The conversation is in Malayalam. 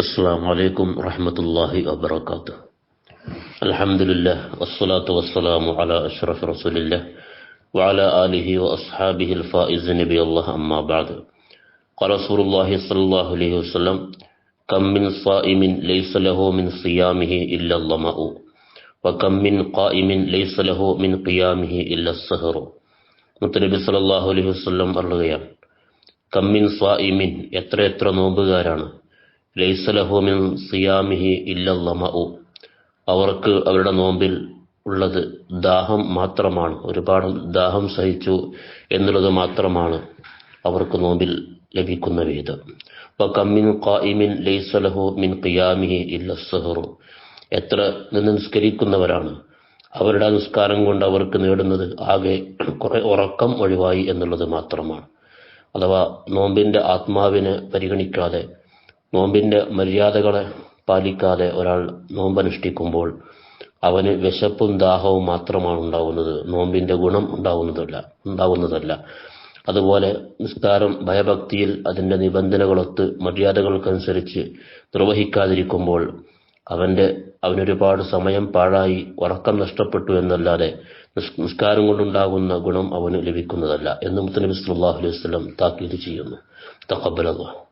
السلام عليكم ورحمة الله وبركاته الحمد لله والصلاة والسلام على أشرف رسول الله وعلى آله وأصحابه الفائزين نبي الله أما بعد قال رسول الله صلى الله عليه وسلم كم من صائم ليس له من صيامه إلا اللماء وكم من قائم ليس له من قيامه إلا السهر مطلب صلى الله عليه وسلم الرغيان كم من صائم يترى بغارانا ലൈസലഹു മിൻ സിയാമിഹി ഇല്ലല്ലമഉ. അവർക്ക് അവരുടെ നോമ്പിൽ ഉള്ളത് ദാഹം മാത്രമാണ്. ഒരുപാട് ദാഹം സഹിച്ചു എന്നുള്ളത് മാത്രമാണ് അവർക്ക് നോമ്പിൽ ലഭിക്കുന്ന വീതം കമ്മിൻ ഖായിമിൻ ലൈസലഹു മിൻ ഖിയാമിഹി ഇല്ല സഹറു എത്ര നിസ്കരിക്കുന്നവരാണ്. അവരുടെ നിസ്കാരം കൊണ്ട് അവർക്ക് നേടുന്നത് ആകെ കുറെ ഉറക്കം ഒഴിവായി എന്നുള്ളത് മാത്രമാണ്. അഥവാ നോമ്പിന്റെ ആത്മാവിനെ പരിഗണിക്കാതെ നോമ്പിന്റെ മര്യാദകളെ പാലിക്കാതെ ഒരാൾ നോമ്പനുഷ്ഠിക്കുമ്പോൾ അവന് വിശപ്പും ദാഹവും മാത്രമാണ് ഉണ്ടാവുന്നത്. നോമ്പിന്റെ ഗുണം ഉണ്ടാകുന്നതല്ല ഉണ്ടാകുന്നതല്ല അതുപോലെ നിസ്കാരം ഭയഭക്തിയിൽ അതിന്റെ നിബന്ധനകളൊത്ത് മര്യാദകൾക്കനുസരിച്ച് നിർവഹിക്കാതിരിക്കുമ്പോൾ അവന്റെ അവനൊരുപാട് സമയം പാഴായി ഉറക്കം നഷ്ടപ്പെട്ടു എന്നല്ലാതെ നിസ്കാരം കൊണ്ടുണ്ടാകുന്ന ഗുണം അവന് ലഭിക്കുന്നതല്ല എന്ന് മുത്തനബി സല്ലല്ലാഹു അലൈഹി വസല്ലം താക്കീത് ചെയ്യുന്നു. തഖബ്ബലല്ലാഹ്